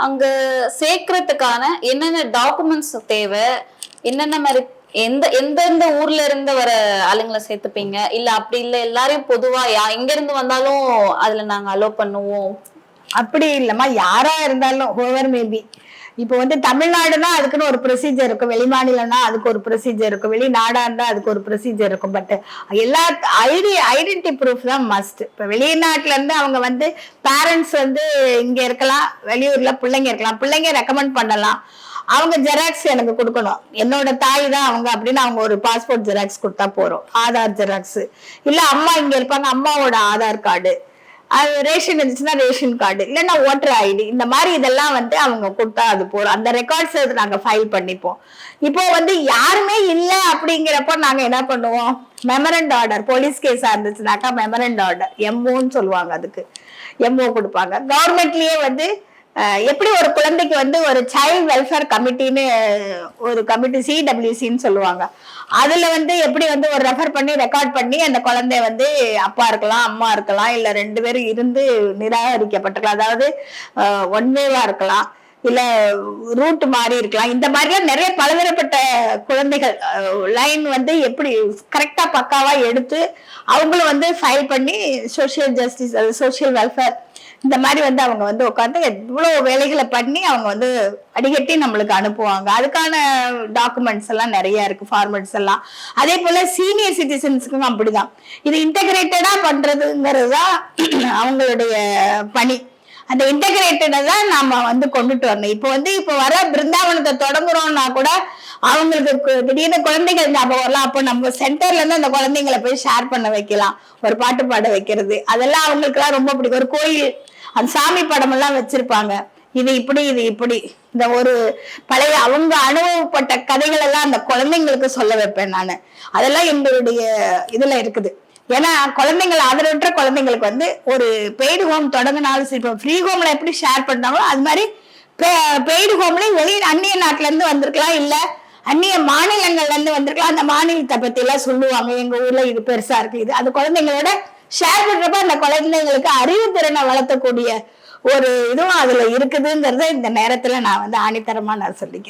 அங்க சேர்க்கறதுக்கான என்னென்ன டாக்குமெண்ட்ஸ் தேவை? என்னென்ன மாதிரி எந்த எந்தெந்த ஊர்ல இருந்து வர ஆளுங்களை சேர்த்துப்பீங்க? இல்ல அப்படி இல்ல எல்லாரையும் பொதுவா யா எங்க இருந்து வந்தாலும் அதுல நாங்க அலோ பண்ணுவோம். அப்படி இல்லம்மா யாரா இருந்தாலும் ஹோவர் மேபி இப்போ வந்து தமிழ்நாடுனா அதுக்குன்னு ஒரு ப்ரொசீஜர் இருக்கும் வெளிமாநிலம்னா அதுக்கு ஒரு ப்ரொசீஜர் இருக்கும் வெளிநாடா இருந்தா அதுக்கு ஒரு ப்ரொசீஜர் இருக்கும். பட் எல்லா ஐடி ஐடென்டி ப்ரூஃப் தான் மஸ்ட் இப்போ வெளிநாட்டுல இருந்து அவங்க வந்து பேரண்ட்ஸ் வந்து இங்க இருக்கலாம் வெளியூர்ல பிள்ளைங்க இருக்கலாம். பிள்ளைங்க ரெக்கமெண்ட் பண்ணலாம். அவங்க ஜெராக்ஸ் எனக்கு கொடுக்கணும். என்னோட தாய் தான் அவங்க அப்படின்னு அவங்க ஒரு பாஸ்போர்ட் ஜெராக்ஸ் கொடுத்தா போறோம். ஆதார் ஜெராக்ஸ் இல்ல அம்மா இங்க இருப்பாங்க. அம்மாவோட ஆதார் கார்டு அது ரேஷன் இருந்துச்சுன்னா ரேஷன் கார்டு இல்லைன்னா ஓட்டர் ஐடி இந்த மாதிரி இதெல்லாம் வந்து அவங்க கொடுத்தா அது போகிறோம் அந்த ரெக்கார்ட்ஸ் நாங்கள் ஃபைல் பண்ணிப்போம். இப்போ வந்து யாருமே இல்லை அப்படிங்கிறப்போ நாங்கள் என்ன பண்ணுவோம்? மெமரண்ட் ஆர்டர் போலீஸ் கேஸாக இருந்துச்சுனாக்கா மெமரண்ட் ஆர்டர் எம்ஓன்னு சொல்லுவாங்க அதுக்கு. எம்ஓ கொடுப்பாங்க. கவர்மெண்ட்லேயே வந்து எப்படி ஒரு குழந்தைக்கு வந்து ஒரு சைல்ட் வெல்ஃபேர் கமிட்டின்னு ஒரு கமிட்டி சிடபிள்யூசின்னு சொல்லுவாங்க. அதுல வந்து எப்படி வந்து ஒரு ரெஃபர் பண்ணி ரெக்கார்ட் பண்ணி அந்த குழந்தை வந்து அப்பா இருக்கலாம் அம்மா இருக்கலாம் இல்ல ரெண்டு பேரும் இருந்து நிராகரிக்கப்பட்டிருக்கலாம். அதாவது ஒன்வேவா இருக்கலாம். இல்ல ரூட் மாறி இருக்கலாம். இந்த மாதிரிலாம் நிறைய பலதரப்பட்ட குழந்தைகள் லைன் வந்து எப்படி கரெக்டா பக்காவா எடுத்து அவங்களும் வந்து ஃபைல் பண்ணி சோஷியல் ஜஸ்டிஸ் அது சோஷியல் வெல்ஃபேர் இந்த மாதிரி வந்து அவங்க வந்து உட்காந்து எவ்வளவு வேலைகளை பண்ணி அவங்க வந்து அடிக்கட்டி நம்மளுக்கு அனுப்புவாங்க. அதுக்கான டாக்குமெண்ட்ஸ் எல்லாம் நிறைய இருக்கு ஃபார்மெட்ஸ் எல்லாம். அதே போல சீனியர் சிட்டிசன்ஸுக்கும் அப்படிதான். இது இன்டகிரேட்டடா பண்றதுங்கிறது தான் அவங்களுடைய பணி. அந்த இன்டகிரேட்டடை தான் நாம வந்து கொண்டுட்டு வரணும். இப்போ வந்து இப்போ வர பிருந்தாவனத்தை தொடங்குறோம்னா கூட அவங்களுக்கு கு- திடீர்னு குழந்தைகள் ஞாபகம் வரலாம். அப்போ நம்ம சென்டர்ல இருந்து அந்த குழந்தைங்களை போய் ஷேர் பண்ண வைக்கலாம். ஒரு பாட்டு பாட வைக்கிறது. அதெல்லாம் அவங்களுக்குலாம் ரொம்ப பிடிக்கும். ஒரு கோயில் அந்த சாமி படம் எல்லாம் வச்சிருப்பாங்க. இது இப்படி இது இப்படி. இந்த ஒரு பழைய அவங்க அனுபவப்பட்ட கதைகள் எல்லாம் அந்த குழந்தைங்களுக்கு சொல்ல வைப்பேன் நான். அதெல்லாம் எங்களுடைய இதுல இருக்குது. ஏன்னா குழந்தைங்கள் ஆதரவற்ற குழந்தைங்களுக்கு வந்து ஒரு பெய்டு ஹோம் தொடங்கினாலும் சரி இப்போ ஃப்ரீ ஹோம்ல எப்படி ஷேர் பண்ணாங்களோ அது மாதிரி பெய்டு ஹோம்லேயும் வெளியே அந்நிய நாட்டிலேருந்து வந்திருக்கலாம் இல்லை அந்நிய மாநிலங்கள்லேருந்து வந்திருக்கலாம். அந்த மாநிலத்தை பற்றிலாம் சொல்லுவாங்க. எங்கள் ஊரில் இது பெருசாக இருக்கு. இது அது குழந்தைங்களோட ஷேர் பண்ணுறப்ப அந்த குழந்தைங்களுக்கு அறிவு திறனை வளர்த்தக்கூடிய ஒரு இதுவும் அதில் இருக்குதுங்கிறத இந்த நேரத்தில் நான் வந்து ஆணித்தரமாக நான் சொல்லிக்கிறேன்.